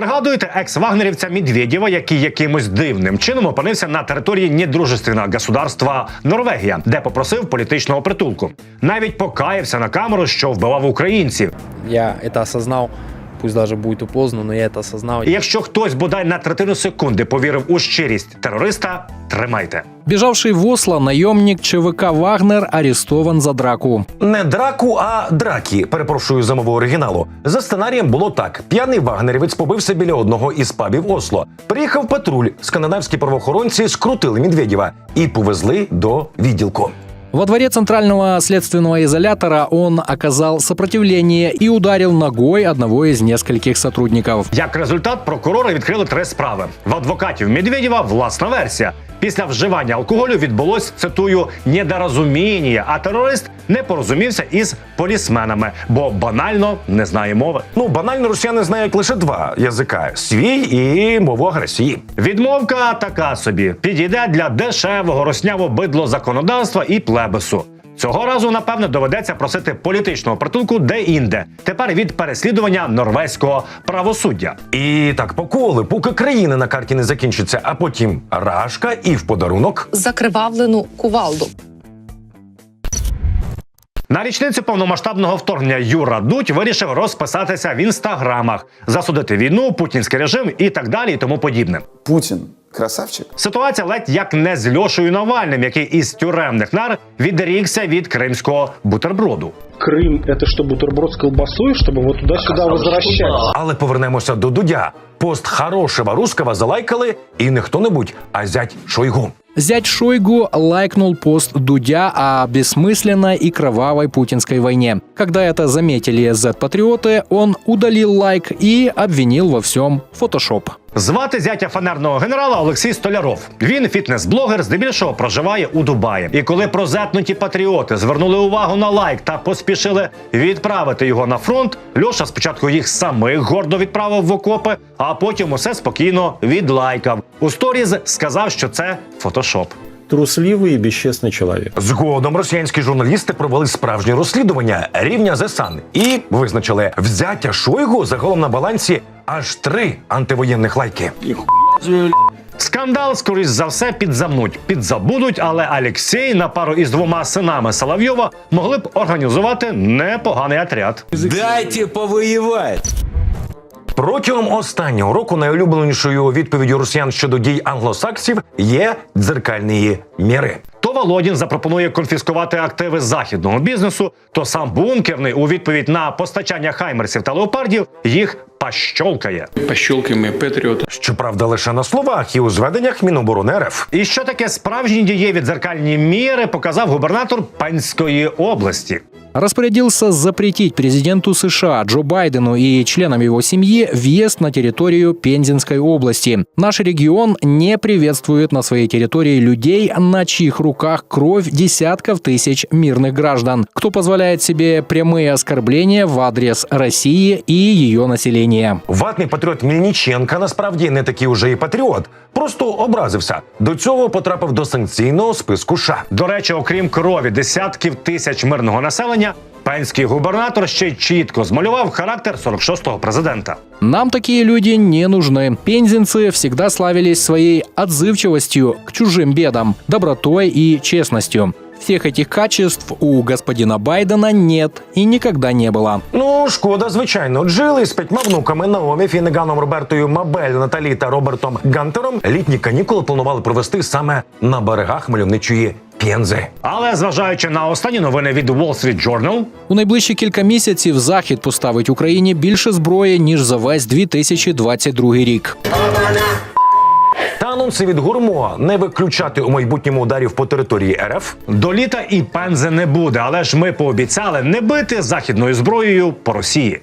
Пригадуєте екс-вагнерівця Медведєва, який якимось дивним чином опинився на території недружественного государства Норвегія, де попросив політичного притулку. Навіть покаявся на камеру, що вбивав українців. Я это осознал, пусть даже будет поздно, но я это осознал. І якщо хтось бодай на третину секунди повірив у щирість терориста, тримайте. Бежавший в Осло наемник ЧВК «Вагнер» арестован за драку. Не драку, а дракі. Перепрошую за мову оригіналу. За сценарієм було так: п'яний вагнерівець побився біля одного із пабів Осло. Приїхав патруль. Скандинавські правоохоронці скрутили Медведєва і повезли до відділку. Во дворе центрального следственного изолятора он оказал сопротивление и ударил ногой одного из нескольких сотрудников. Як результат, прокурори відкрили три справи. В адвокатів Медведєва власна версія. Після вживання алкоголю відбулось цитую недорозуміння, а терорист не порозумівся із полісменами, бо банально не знає мови. Ну, банально росіяни знають лише два язика: свій і мову агресії. Відмовка така собі підійде для дешевого росняво бидло законодавства і плебису. Цього разу, напевне, доведеться просити політичного притулку де-інде. Тепер від переслідування норвезького правосуддя. І так по колу, поки країни на карті не закінчиться, а потім рашка і в подарунок. закривавлену кувалду. На річницю повномасштабного вторгнення Юра Дудь вирішив розписатися в інстаграмах, засудити війну, путінський режим і так далі, і тому подібне. Путин красавчик. Ситуація ледь як не з Льошею Навальним, який із тюремних нар відрікся від кримського бутерброду. Крым это что, бутерброд с колбасой, чтобы вот туда-сюда возвращать? Але повернемося до Дудя. Пост хорошого русского залайкали і не хто-небудь, а зять Шойгу. Зять Шойгу лайкнул пост Дудя о бессмысленной и кровавой путинской войне. Когда это заметили Z-патриоты, он удалил лайк и обвинил во всем Photoshop. Звати зятя фанерного генерала Олексій Столяров. Він фітнес-блогер, здебільшого проживає у Дубаї. І коли прозетнуті патріоти звернули увагу на лайк та поспішили відправити його на фронт, Льоша спочатку їх самих гордо відправив в окопи, а потім усе спокійно відлайкав. У сторіз сказав, що це фотошоп. трусливый и бесчестный человек. Згодом росіянські журналісти провели справжнє розслідування рівня The і визначили взяття Шойгу загалом на балансі аж три антивоєнних лайки. Скандал, скоріш за все, підзамнуть, підзабудуть, але Алексій на пару із двома синами Соловйова могли б організувати непоганий отряд. Дайте повоевать! Протягом останнього року найулюбленішою відповіддю росіян щодо дій англосаксів є дзеркальні міри. То Володін запропонує конфіскувати активи західного бізнесу, то сам бункерний у відповідь на постачання хаймерсів та леопардів їх пащолкає. Пощелкаем и Патриот. Щоправда, лише на словах і у зведеннях Міноборони РФ. І що таке справжні дієві дзеркальні міри показав губернатор Пенської області Распорядился запретить президенту США Джо Байдену и членам его семьи въезд на территорию Пензенской области. Наш регион не приветствует на своей территории людей, на чьих руках кровь десятков тысяч мирных граждан, кто позволяет себе прямые оскорбления в адрес России и ее населения. Ватний патріот Мельниченка насправді не такий уже і патріот, просто образився. До цього потрапив до санкційного списку США. До речі, окрім крові десятків тисяч мирного населення, пенський губернатор ще й чітко змалював характер 46-го президента. Нам такие люди не нужны. Пензенцы всегда славились своей отзывчивостью к чужим бедам, добротой и честностью. Всех этих качеств у господина Байдена нет и никогда не было. Ну, шкода, звичайно. Джили з п'ятьма внуками Наомі, Фінеганом, Робертою, Мабель, Наталі та Робертом Гантером літні канікули планували провести саме на берегах мальовничої Пензи. Але зважаючи на останні новини від Wall Street Journal, У найближчі кілька місяців Захід поставить Україні більше зброї ніж за весь 2022 рік. Та анонси від гурмо не виключати у майбутньому ударів по території РФ. до літа і пензи не буде, але ж ми пообіцяли не бити західною зброєю по Росії.